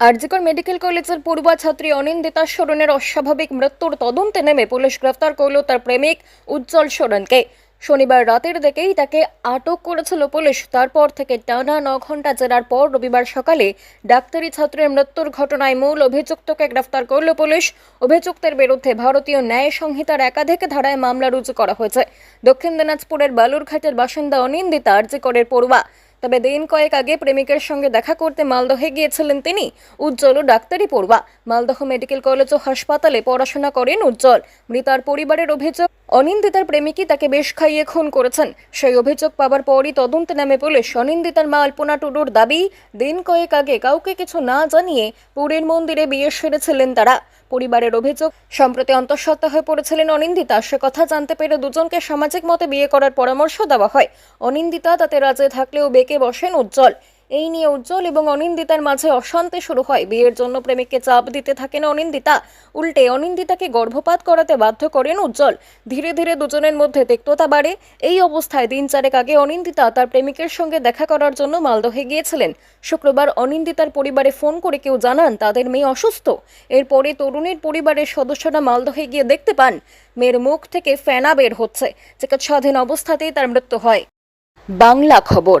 RG Kar medical কলেজের পড়ুয়া ছাত্রী অনিন্দিতা সোরেনের অস্বাভাবিক মৃত্যুর তদন্তে নেমে পুলিশ গ্রেফতার করল তার প্রেমিক উজ্জ্বল সোরেনকে। শনিবার রাতের দিকেই তাকে আটক করেছিল পুলিশ। তারপর থেকে টানা ন ঘণ্টা জেরার পর রবিবার সকালে ডাক্তারি ছাত্রের মৃত্যুর ঘটনায় মূল অভিযুক্তকে গ্রেফতার করল পুলিশ। অভিযুক্তের বিরুদ্ধে ভারতীয় ন্যায় সংহিতার একাধিক ধারায় মামলা রুজু করা হয়েছে। দক্ষিণ দিনাজপুরের বালুরঘাটের বাসিন্দা অনিন্দিতা আরজিকরের পড়ুয়া তবে দিন কয়েক আগে প্রেমিকের সঙ্গে দেখা করতে মালদহে গিয়েছিলেন তিনি, উজ্জ্বল ও ডাক্তারি পড়ুয়া। মালদহ মেডিকেল কলেজ ও হাসপাতালে পড়াশোনা করেন উজ্জ্বল। মৃতার পরিবারের অভিযোগ, অনিন্দিতার প্রেমিকই তাকে বেশ খাইয়ে খুন করেছেন। সেই অভিযোগ পাবার পরই তদন্তে নামে পুলিশ অনিন্দিতার মা আলপনা টুডুর দাবি, দিন কয়েক আগে কাউকে কিছু না জানিয়ে পুরীর মন্দিরে বিয়ে সেরেছিলেন তারা। পরিবারের অভিযোগ। সম্প্রতি অন্তঃসত্ত্বা হয়ে পড়েছিলেন অনিন্দিতা। সে কথা জানতে পেরে দুজনকে সামাজিক মতে বিয়ে করার পরামর্শ দেওয়া হয়। অনিন্দিতা তাতে রাজে থাকলেও বেঁকে বসেন উজ্জ্বল। এই নিয়ে উজ্জ্বল এবং অনিন্দিতার মাঝে অশান্তি শুরু হয়। বিয়ের জন্য প্রেমিককে চাপ দিতে থাকেন অনিন্দিতা। উল্টে অনিন্দিতাকে গর্ভপাত করাতে বাধ্য করেন উজ্জ্বল। ধীরে ধীরে দুজনের মধ্যে তিক্ততা বাড়ে। এই অবস্থায় দিন চারেক আগে অনিন্দিতা তার প্রেমিকের সঙ্গে দেখা করার জন্য মালদহে গিয়েছিলেন। শুক্রবার অনিন্দিতার পরিবারে ফোন করে কেউ জানান, তাদের মেয়ে অসুস্থ। এরপরে তরুণীর পরিবারের সদস্যরা মালদহে গিয়ে দেখতে পান, মেয়ের মুখ থেকে ফেনা বের হচ্ছে। চিকিৎসাধীন অবস্থাতেই তার মৃত্যু হয়। বাংলা খবর।